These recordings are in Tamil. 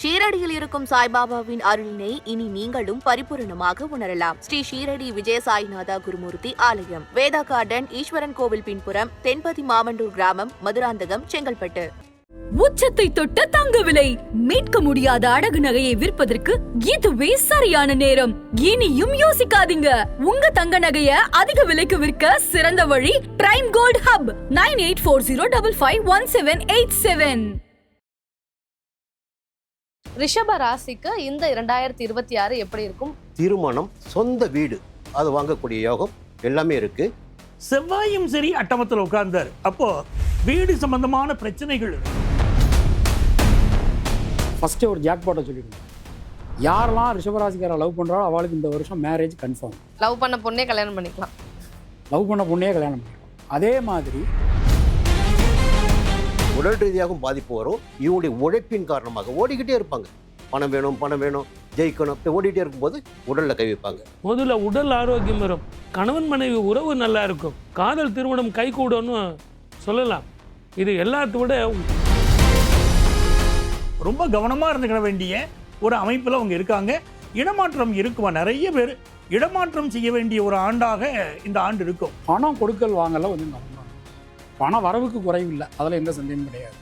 ஷீரடியில் இருக்கும் சாய்பாபாவின் அருளினை இனி நீங்களும் பரிபூரணமாக உணரலாம். ஸ்ரீ ஷீரடி விஜய சாய்நாதா குருமூர்த்தி ஆலயம் வேதா கார்டன் ஈஸ்வரன் கோவில் பின்புறம் தென்பதி மாமண்டூர் கிராமம் மதுராந்தகம் செங்கல்பட்டு. உச்சத்தை தொட்ட தங்க விலை. மீட்க முடியாத அடகு நகையை விற்பதற்கு இதுவே சரியான நேரம். இனியும் யோசிக்காதீங்க. உங்க தங்க நகைய அதிக விலைக்கு விற்க சிறந்த வழி prime gold hub nine eight four zero double five one seven eight seven ரிஷப ராசிக்கு இந்த இரண்டாயிரத்தி இருபத்தி ஆறு எப்படி இருக்கும்? திருமணம் சொந்த வீடு அது வாங்கக்கூடிய யோகம் எல்லாமே இருக்கு. செவ்வாயும் சரி அட்டமத்தில் உட்கார்ந்தார். அப்போ வீடு சம்பந்தமான பிரச்சனைகள் இருக்கு. ஃபஸ்ட்டு ஒரு ஜாக்பாட்டை சொல்லிடுங்க. யாரெல்லாம் ரிஷபராசிக்காரை லவ் பண்ணுறாரோ அவளுக்கு இந்த வருஷம் மேரேஜ் கன்ஃபார்ம் லவ் பண்ண பொண்ணே கல்யாணம் பண்ணிக்கலாம். லவ் பண்ண பொண்ணே கல்யாணம் பண்ணிக்கலாம். அதே மாதிரி உடல் ரீதியாகவும் பாதிப்பு வரும். இவங்களுடைய உழைப்பின் காரணமாக ஓடிக்கிட்டே இருப்பாங்க. பணம் வேணும் பணம் வேணும் ஜெயிக்கணும் அப்படி ஓடிட்டே இருக்கும்போது உடல்ல கை வைப்பாங்க. முதல்ல உடல் ஆரோக்கியம் வரும். கணவன் மனைவி உறவு நல்லா இருக்கும். காதல் திருமணம் கைகூடும்னு சொல்லலாம். இது எல்லாத்த விட ரொம்ப கவனமா இருந்துக்க வேண்டிய ஒரு அமைப்பில் அவங்க இருக்காங்க. இடமாற்றம் இருக்குமா? நிறைய பேர் இடமாற்றம் செய்ய வேண்டிய ஒரு ஆண்டாக இந்த ஆண்டு இருக்கும். பணம் கொடுக்கல் வாங்கல கொஞ்சம் கவனம் பண வரவுக்கு குறைவில்லை. அதில் எந்த சந்தேகமும் கிடையாது.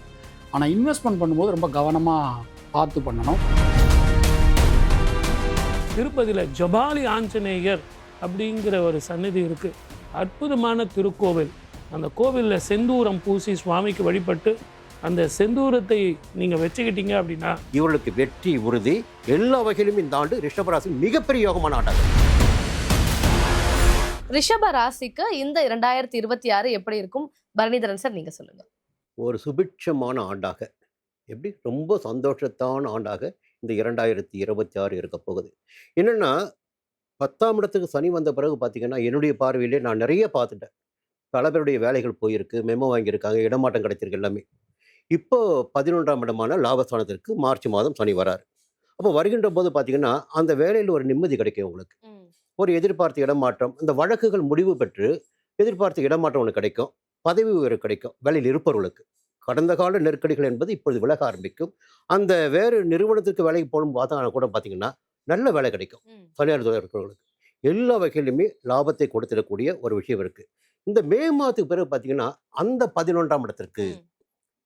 ஆனால் இன்வெஸ்ட்மெண்ட் பண்ணும்போது ரொம்ப கவனமாக பார்த்து பண்ணணும். திருப்பதியில் ஜபாலி ஆஞ்சநேயர் அப்படிங்கிற ஒரு சன்னதி இருக்கு. அற்புதமான திருக்கோவில். அந்த கோவிலில் செந்தூரம் பூசி சுவாமிக்கு வழிபட்டு அந்த செந்தூரத்தை நீங்கள் வச்சுக்கிட்டீங்க அப்படின்னா இவர்களுக்கு வெற்றி உறுதி எல்லா வகையிலும் இந்த ஆண்டு ரிஷபராசி மிகப்பெரிய யோகமான ஆண்டாக ரிஷப ராசிக்கு இந்த இரண்டாயிரத்தி இருபத்தி ஆறு எப்படி இருக்கும்? பரணிதரன் சார் நீங்க சொல்லுங்க. ஒரு சுபிட்சமான ஆண்டாக. எப்படி? ரொம்ப சந்தோஷத்தான ஆண்டாக இந்த இரண்டாயிரத்தி இருபத்தி ஆறு இருக்க போகுது. என்னென்னா பத்தாம் இடத்துக்கு சனி வந்த பிறகு பார்த்தீங்கன்னா என்னுடைய பார்வையிலே நான் நிறைய பார்த்துட்டேன். பல பேருடைய வேலைகள் போயிருக்கு மெமோ வாங்கியிருக்காங்க இடமாட்டம் கிடைச்சிருக்கு எல்லாமே. இப்போ பதினொன்றாம் இடமான லாபஸ்தானத்திற்கு மார்ச் மாதம் சனி வராரு. அப்போ வருகின்ற போது பார்த்தீங்கன்னா அந்த வேலையில் ஒரு நிம்மதி கிடைக்கும் உங்களுக்கு. ஒரு எதிர்பார்த்த இடமாற்றம் இந்த வழக்குகள் முடிவு பெற்று எதிர்பார்த்த இடமாற்றம் ஒன்று கிடைக்கும். பதவி உயர்வு கிடைக்கும். வேலையில் இருப்பவர்களுக்கு. கடந்த கால நெருக்கடிகள் என்பது இப்பொழுது விலக ஆரம்பிக்கும். அந்த வேறு நிறுவனத்துக்கு வேலைக்கு போகணும் பார்த்தா கூட பார்த்தீங்கன்னா நல்ல வேலை கிடைக்கும். தனியார் இருக்கிறவங்களுக்கு எல்லா வகையிலுமே லாபத்தை கொடுத்துடக்கூடிய ஒரு விஷயம் இருக்கு. இந்த மே மாதத்துக்கு பிறகு பார்த்தீங்கன்னா அந்த பதினொன்றாம் இடத்திற்கு.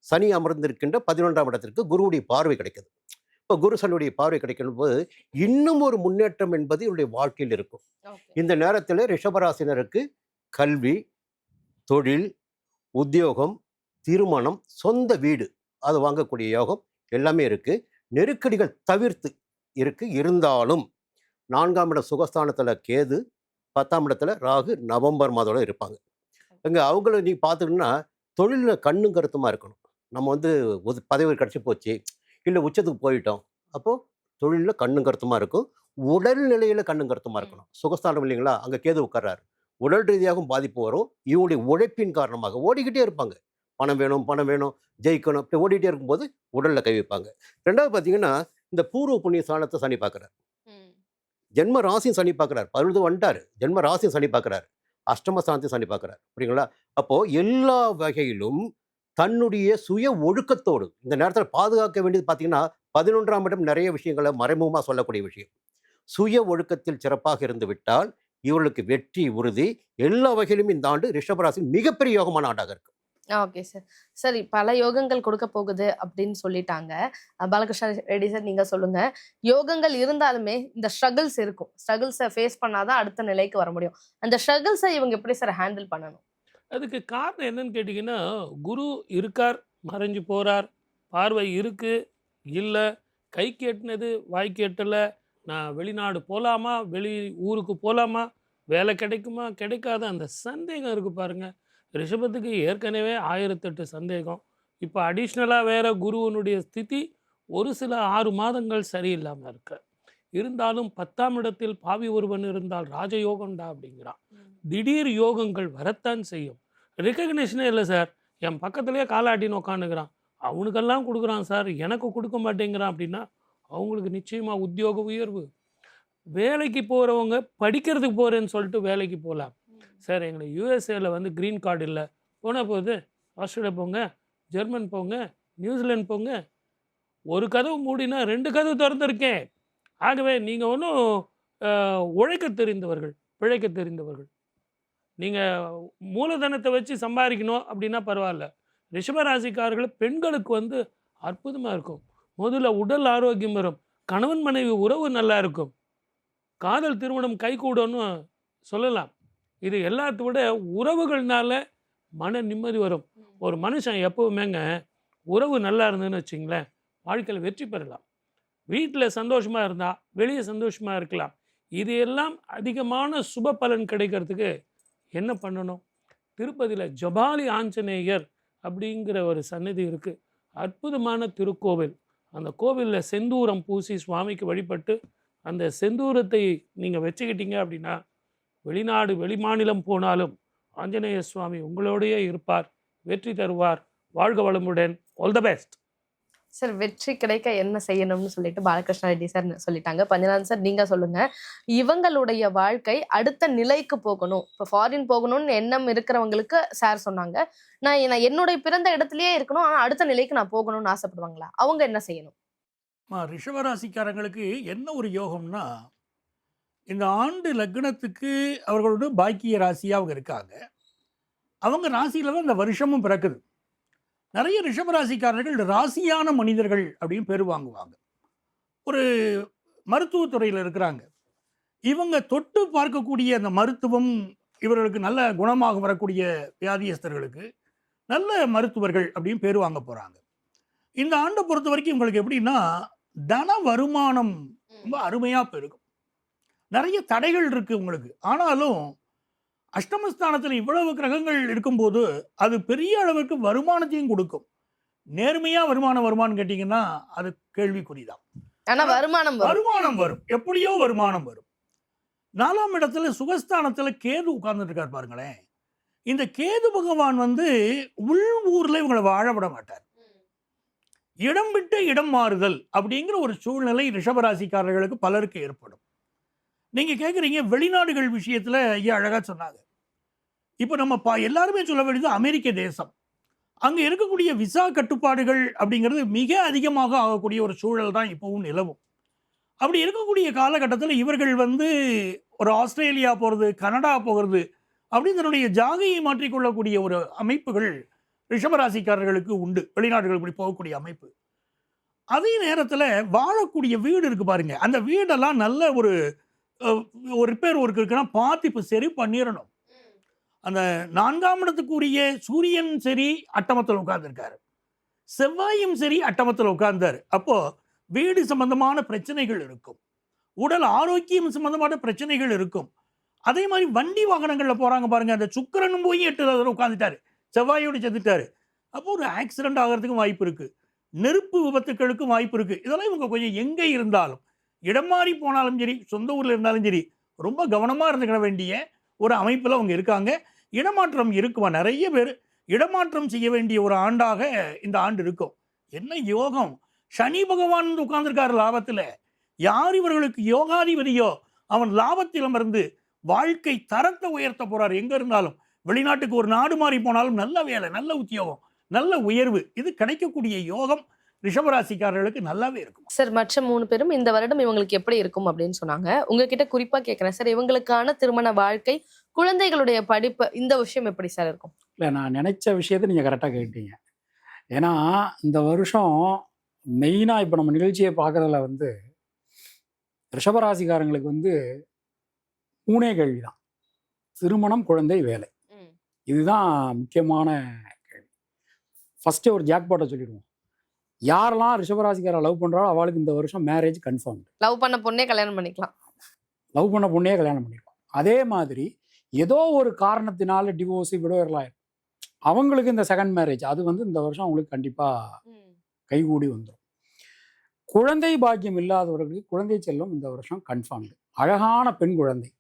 சனி அமர்ந்திருக்கின்ற பதினொன்றாம் இடத்திற்கு குருவுடைய பார்வை கிடைக்குது. இப்போ குரு சனியுடைய பார்வை கிடைக்கும் போது இன்னும் ஒரு முன்னேற்றம் என்பது இவருடைய வாழ்க்கையில் இருக்கும். இந்த நேரத்தில் ரிஷபராசினருக்கு கல்வி தொழில் உத்தியோகம் திருமணம் சொந்த வீடு அது வாங்கக்கூடிய யோகம் எல்லாமே இருக்கு. நெருக்கடிகள் தவிர்த்து இருக்கு. இருந்தாலும் நான்காம் இட சுகஸ்தானத்தில் கேது பத்தாம் இடத்துல ராகு நவம்பர் மாதோட இருப்பாங்க. இங்கே அவங்கள நீ பார்த்துக்கிட்டீங்கன்னா தொழிலில் கண்ணும் கருத்துமா இருக்கணும். நம்ம வந்து பதவி கிடச்சி போச்சு இல்லை உச்சத்துக்கு போயிட்டோம் அப்போது தொழிலில் கண்ணும் கருத்துமா இருக்கும். உடல் நிலையில் கண்ணும் கருத்துமா இருக்கணும். சுகஸ்தானம் இல்லைங்களா? அங்கே கேது உட்கார்றாரு. உடல் ரீதியாகவும் பாதிப்பு வரும். இவங்களுடைய உழைப்பின் காரணமாக ஓடிக்கிட்டே இருப்பாங்க. பணம் வேணும் பணம் வேணும் ஜெயிக்கணும் இப்படி ஓடிட்டே இருக்கும்போது உடலில் கை வைப்பாங்க. ரெண்டாவது பார்த்தீங்கன்னா இந்த பூர்வ புண்ணிய ஸ்தானத்தை சனி பார்க்குறாரு ஜென்ம ராசியும் சனி பார்க்குறாரு பதினொன்று வந்துட்டார். ஜென்ம ராசியும் சனி பார்க்குறாரு அஷ்டம ஸ்தானத்தையும் சனி பார்க்குறாரு புரியுங்களா அப்போது எல்லா வகையிலும் தன்னுடைய சுய ஒழுக்கத்தோடு இந்த நேரத்தில் பாதுகாக்க வேண்டியது பார்த்தீங்கன்னா பதினொன்றாம் இடம் நிறைய விஷயங்களை மறைமுகமாக சொல்லக்கூடிய விஷயம். சுய ஒழுக்கத்தில் சிறப்பாக இருந்து விட்டால் இவர்களுக்கு வெற்றி உறுதி எல்லா வகையிலும் இந்த ஆண்டு ரிஷபராசி மிகப்பெரிய யோகமான ஆண்டாக இருக்கு. ஓகே சார் சரி பல யோகங்கள் கொடுக்க போகுது அப்படின்னு சொல்லிட்டாங்க. பாலகிருஷ்ண ரெட்டி சார் நீங்க சொல்லுங்க. யோகங்கள் இருந்தாலுமே இந்த ஸ்ட்ரகிள்ஸ் இருக்கும். ஸ்ட்ரகிள்ஸை ஃபேஸ் பண்ணாதான் அடுத்த நிலைக்கு வர முடியும். அந்த ஸ்ட்ரகிள்ஸை இவங்க எப்படி சார் ஹேண்டில் பண்ணணும்? அதுக்கு காரணம் என்னன்னு கேட்டிங்கன்னா குரு இருக்கார் மறைஞ்சு போகிறார் பார்வை இருக்கு இல்லை கை கேட்டினது வாய் கேட்டலை நான் வெளிநாடு போகலாமா வெளி ஊருக்கு போகலாமா வேலை கிடைக்குமா? கிடைக்காத அந்த சந்தேகம் இருக்குது பாருங்கள் ரிஷபத்துக்கு ஏற்கனவே ஆயிரத்தெட்டு சந்தேகம். இப்போ அடிஷ்னலாக வேறு குருவனுடைய ஸ்திதி ஒரு சில ஆறு மாதங்கள் சரியில்லாமல் இருக்கு. இருந்தாலும் பத்தாம் இடத்தில் பாவி ஒருவன் இருந்தால் ராஜயோகம்டா அப்படிங்கிறான். திடீர் யோகங்கள் வரத்தான் செய்யும். ரெக்கக்னேஷனே இல்லை சார் என் பக்கத்துலேயே காலாட்டின்னு உக்காந்துக்கிறான். அவனுக்கெல்லாம் கொடுக்குறான் சார் எனக்கு கொடுக்க மாட்டேங்கிறான் அப்படின்னா அவங்களுக்கு நிச்சயமாக உத்தியோக உயர்வு. வேலைக்கு போகிறவங்க படிக்கிறதுக்கு போகிறேன்னு சொல்லிட்டு வேலைக்கு போகலாம் சார் எங்களுக்கு யூஎஸ்ஏல வந்து க்ரீன் கார்டு இல்லை. போனால் போகுது. ஆஸ்திரேலியா போங்க ஜெர்மன் போங்க நியூசிலாந்து போங்க. ஒரு கதவு மூடினா ரெண்டு கதவு திறந்திருக்கேன். ஆகவே நீங்கள் ஒன்றும் உழைக்க தெரிந்தவர்கள் பிழைக்க தெரிந்தவர்கள். நீங்கள் மூலதனத்தை வச்சு சம்பாதிக்கணும் அப்படின்னா பரவாயில்ல. ரிஷபராசிக்காரர்கள் பெண்களுக்கு வந்து அற்புதமாக இருக்கும். முதல்ல உடல் ஆரோக்கியம் வரும். கணவன் மனைவி உறவு நல்லா இருக்கும். காதல் திருமணம் கைகூடன்னு சொல்லலாம். இது எல்லாத்த விட உறவுகள்னால மன நிம்மதி வரும். ஒரு மனுஷன் எப்பவுமேங்க உறவு நல்லா இருந்ததுன்னு வச்சிங்களேன் வாழ்க்கையில் வெற்றி பெறலாம். வீட்டில் சந்தோஷமாக இருந்தால் வெளியே சந்தோஷமாக இருக்கலாம். இது எல்லாம் அதிகமான சுப பலன் கிடைக்கிறதுக்கு என்ன பண்ணணும்? திருப்பதியில் ஜபாலி ஆஞ்சநேயர் அப்படிங்கிற ஒரு சன்னதி இருக்குது அற்புதமான திருக்கோவில். அந்த கோவிலில் செந்தூரம் பூசி சுவாமிக்கு வழிபட்டு அந்த செந்தூரத்தை நீங்கள் வச்சுக்கிட்டீங்க அப்படின்னா வெளிநாடு வெளிமாநிலம் போனாலும் ஆஞ்சநேய சுவாமி உங்களோடையே இருப்பார் வெற்றி தருவார். வாழ்க வளமுடன். ஆல் த பெஸ்ட் சார் வெற்றி கிடைக்க என்ன செய்யணும்னு சொல்லிட்டு பாலகிருஷ்ண ரெட்டி சார் சொல்லிட்டாங்க. பஞ்சநாதன் சார் நீங்க சொல்லுங்க. இவங்களுடைய வாழ்க்கை அடுத்த நிலைக்கு போகணும். இப்போ ஃபாரின் போகணும்னு எண்ணம் இருக்கிறவங்களுக்கு சார் சொன்னாங்க. நான் நான் என்னுடைய பிறந்த இடத்துலயே இருக்கணும். ஆனா அடுத்த நிலைக்கு நான் போகணும்னு ஆசைப்படுவாங்களா? அவங்க என்ன செய்யணும்? ரிஷவராசிக்காரங்களுக்கு என்ன ஒரு யோகம்னா இந்த ஆண்டு லக்னத்துக்கு அவர்களோட பாக்கிய ராசியாக அவங்க இருக்காங்க. அவங்க ராசியில் தான் இந்த வருஷமும் பிறக்குது. நிறைய ரிஷபராசிக்காரர்கள் ராசியான மனிதர்கள் அப்படின்னு பேர் வாங்குவாங்க. ஒரு மருத்துவத்துறையில் இருக்கிறாங்க. இவங்க தொட்டு பார்க்கக்கூடிய அந்த மருத்துவம் இவர்களுக்கு நல்ல குணமாக வரக்கூடிய வியாதியஸ்தர்களுக்கு நல்ல மருத்துவர்கள் அப்படின்னு பேர் வாங்க போகிறாங்க இந்த ஆண்டை பொறுத்த வரைக்கும் உங்களுக்கு எப்படின்னா தன வருமானம் ரொம்ப அருமையாக பெருகும் நிறைய தடைகள் இருக்கு உங்களுக்கு ஆனாலும் அஷ்டமஸ்தானத்தில் இவ்வளவு கிரகங்கள் இருக்கும்போது அது பெரிய அளவுக்கு வருமானத்தையும் கொடுக்கும். நேர்மையா வருமானம் வருமானம் கேட்டிங்கன்னா அது கேள்விக்குறிதான். ஆனா வருமானம் வரும். வருமானம் வரும். எப்படியோ வருமானம் வரும். நாலாம் இடத்துல சுகஸ்தானத்துல கேது உட்கார்ந்துட்டு இருக்கார் பாருங்களேன். இந்த கேது பகவான் வந்து உள் ஊர்ல இவங்களை வாழ விட மாட்டார். இடம் விட்டு இடம் மாறுதல் அப்படிங்கிற ஒரு சூழ்நிலை ரிஷபராசிக்காரர்களுக்கு பலருக்கு ஏற்படும். நீங்கள் கேட்குறீங்க வெளிநாடுகள் விஷயத்தில் ஐயா அழகாக சொன்னாங்க இப்போ நம்ம பா எல்லாருமே சொல்ல வேண்டியது அமெரிக்க தேசம். அங்கே இருக்கக்கூடிய விசா கட்டுப்பாடுகள் அப்படிங்கிறது மிக அதிகமாக ஆகக்கூடிய ஒரு சூழல் தான் இப்போவும் நிலவும். அப்படி இருக்கக்கூடிய காலகட்டத்தில் இவர்கள் வந்து ஒரு ஆஸ்திரேலியா போகிறது கனடா போகிறது அப்படின்னு தன்னுடைய ஜாகையை மாற்றிக்கொள்ளக்கூடிய ஒரு அமைப்புகள் ரிஷபராசிக்காரர்களுக்கு உண்டு. வெளிநாடுகளுக்கு இப்படி போகக்கூடிய அமைப்பு. அதே நேரத்தில் வாழக்கூடிய வீடு இருக்கு பாருங்க. அந்த வீடெல்லாம் நல்ல ஒரு ஒரு ரிப்பேர் ஒர்க் இருக்குன்னா பார்த்து இப்போ சரி பண்ணிடணும் அந்த நான்காம் இடத்துக்குரிய சூரியன் சரி அட்டமத்தில் உட்கார்ந்துருக்காரு. செவ்வாயும் சரி அட்டமத்தில் உட்கார்ந்தார். அப்போது வீடு சம்பந்தமான பிரச்சனைகள் இருக்கும். உடல் ஆரோக்கியம் சம்பந்தமான பிரச்சனைகள் இருக்கும். அதே மாதிரி வண்டி வாகனங்களில் போகிறாங்க பாருங்கள் அந்த சுக்கிரனும் போய் எட்டு உட்காந்துட்டாரு செவ்வாயோடு செத்துட்டாரு. அப்போ ஒரு ஆக்சிடென்ட் ஆகிறதுக்கும் வாய்ப்பு இருக்குது நெருப்பு விபத்துக்களுக்கும் வாய்ப்பு இருக்குது இதெல்லாம் இவங்க கொஞ்சம் எங்கே இருந்தாலும். இடம் மாறி போனாலும் சரி சொந்த ஊரில் இருந்தாலும் சரி ரொம்ப கவனமாக இருந்துக்கிட வேண்டிய ஒரு அமைப்பில் அவங்க இருக்காங்க. இடமாற்றம் இருக்குமா? நிறைய பேர் இடமாற்றம் செய்ய வேண்டிய ஒரு ஆண்டாக இந்த ஆண்டு இருக்கும். என்ன யோகம்? சனி பகவான் வந்து லாபத்தில். யார் இவர்களுக்கு யோகாதிபதியோ அவன் லாபத்தில் அமர்ந்து வாழ்க்கை தரத்தை உயர்த்த போகிறார் எங்கே இருந்தாலும் வெளிநாட்டுக்கு ஒரு நாடு மாறி போனாலும் நல்ல வேலை நல்ல உத்தியோகம் நல்ல உயர்வு இது கிடைக்கக்கூடிய யோகம். ரிஷபராசிக்காரர்களுக்கு நல்லாவே இருக்கும். சார் மற்ற மூணு பேரும் இந்த வருடம் இவங்களுக்கு எப்படி இருக்கும் அப்படின்னு சொன்னாங்க. உங்ககிட்ட குறிப்பா கேட்கிறேன் சார் இவங்களுக்கான திருமண வாழ்க்கை குழந்தைகளுடைய படிப்பு இந்த விஷயம் எப்படி சார் இருக்கும்? இல்லை நான் நினைச்ச விஷயத்தை நீங்கள் கரெக்டாக கேட்டீங்க. ஏன்னா இந்த வருஷம் மெயினாக இப்போ நம்ம நிகழ்ச்சியை பார்க்குறதுல வந்து ரிஷபராசிக்காரங்களுக்கு வந்து மூணே கேள்வி தான் திருமணம் குழந்தை வேலை. இதுதான் முக்கியமான கேள்வி. ஃபஸ்ட்டே ஒரு ஜாக்பாட்டை சொல்லிடுவோம். யாரெல்லாம் ரிஷபராசிக்காரை லவ் பண்ணுறாரோ அவளுக்கு இந்த வருஷம் மேரேஜ் கன்ஃபார்ம் லவ் பண்ண பொண்ணே கல்யாணம் பண்ணிக்கலாம். லவ் பண்ண பொண்ணையே கல்யாணம் பண்ணிருப்பான் அதே மாதிரி ஏதோ ஒரு காரணத்தினால டிவோர்ஸ் இருக்கும் அவங்களுக்கு இந்த செகண்ட் மேரேஜ் அது வந்து இந்த வருஷம் அவங்களுக்கு கண்டிப்பாக கைகூடி வந்துடும் குழந்தை பாக்கியம் இல்லாதவர்களுக்கு குழந்தை செல்வம் இந்த வருஷம் கன்ஃபார்ம்டு அழகான பெண் குழந்தை.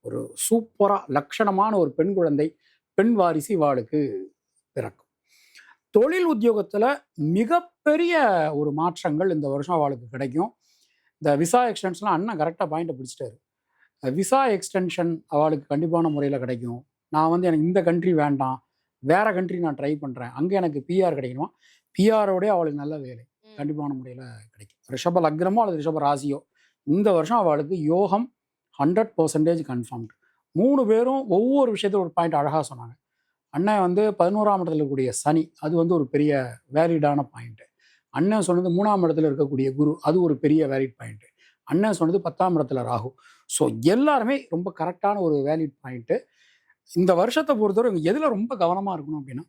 ஒரு சூப்பராக லட்சணமான ஒரு பெண் குழந்தை பெண் வாரிசு இவாளுக்கு பிறக்கும். தொழில் உத்தியோகத்தில் மிகப்பெரிய ஒரு மாற்றங்கள் இந்த வருஷம் அவளுக்கு கிடைக்கும். இந்த விசா எக்ஸ்டென்ஷன்லாம் அண்ணன் கரெக்டாக பாயிண்ட்டை பிடிச்சிட்டாரு. விசா எக்ஸ்டென்ஷன் அவளுக்கு கண்டிப்பான முறையில் கிடைக்கும். நான் வந்து எனக்கு இந்த கண்ட்ரி வேண்டாம். வேற கண்ட்ரி நான் ட்ரை பண்ணுறேன் அங்கே எனக்கு பிஆர் கிடைக்கணுமா? பிஆரோடய அவளுக்கு நல்ல வேலை. கண்டிப்பான முறையில் கிடைக்கும். ரிஷப லக்னமோ அல்லது ரிஷப ராசியோ இந்த வருஷம் அவளுக்கு யோகம் ஹண்ட்ரட் பர்சன்டேஜ் கன்ஃபார்ம்டு மூணு பேரும் ஒவ்வொரு விஷயத்துல ஒரு பாயிண்ட் அழகாக சொன்னாங்க. அண்ணன் வந்து பதினோராம் இடத்துல இருக்கக்கூடிய சனி அது வந்து ஒரு பெரிய வேலிடான பாயிண்ட்டு அண்ணன் சொன்னது மூணாம் இடத்துல இருக்கக்கூடிய குரு அது ஒரு பெரிய வேலிட் பாயிண்ட்டு அண்ணன் சொன்னது பத்தாம் இடத்துல ராகு. ஸோ எல்லாருமே ரொம்ப கரெக்டான ஒரு வேலிட் பாயிண்ட்டு இந்த வருஷத்தை பொறுத்தவரை இவங்க எதில் ரொம்ப கவனமாக இருக்கணும் அப்படின்னா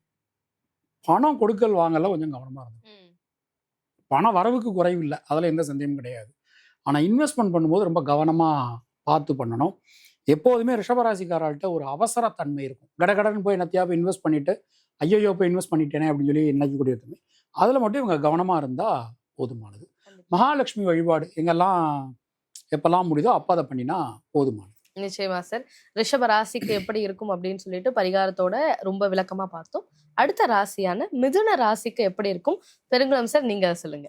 பணம் கொடுக்கல் வாங்கல கொஞ்சம் கவனமாக இருக்கணும் பண வரவுக்கு குறைவு இல்லை அதில் எந்த சந்தேகமும் கிடையாது. ஆனால் இன்வெஸ்ட்மெண்ட் பண்ணும்போது ரொம்ப கவனமாக பார்த்து பண்ணணும். எப்போதுமே ரிஷபராசிக்காரர்கிட்ட ஒரு அவசரத்தன்மை இருக்கும். கடகடன்னு போய் என்னத்தையா போய் இன்வெஸ்ட் பண்ணிட்டு ஐயோ போய் இன்வெஸ்ட் பண்ணிட்டேனே அப்படின்னு சொல்லி நினைக்கக்கூடிய தன்மை அதில் மட்டும் இவங்க கவனமாக இருந்தால் போதுமானது. மகாலட்சுமி வழிபாடு எங்கெல்லாம் எப்பெல்லாம் முடியுதோ அப்போ அதை பண்ணினா போதுமானது. நிச்சயமா சார் ரிஷப ராசிக்கு எப்படி இருக்கும் அப்படின்னு சொல்லிட்டு பரிகாரத்தோட ரொம்ப விளக்கமா பார்த்தோம். அடுத்த ராசியான மிதுன ராசிக்கு எப்படி இருக்கும்? பெருங்குளம் சார் நீங்க சொல்லுங்க.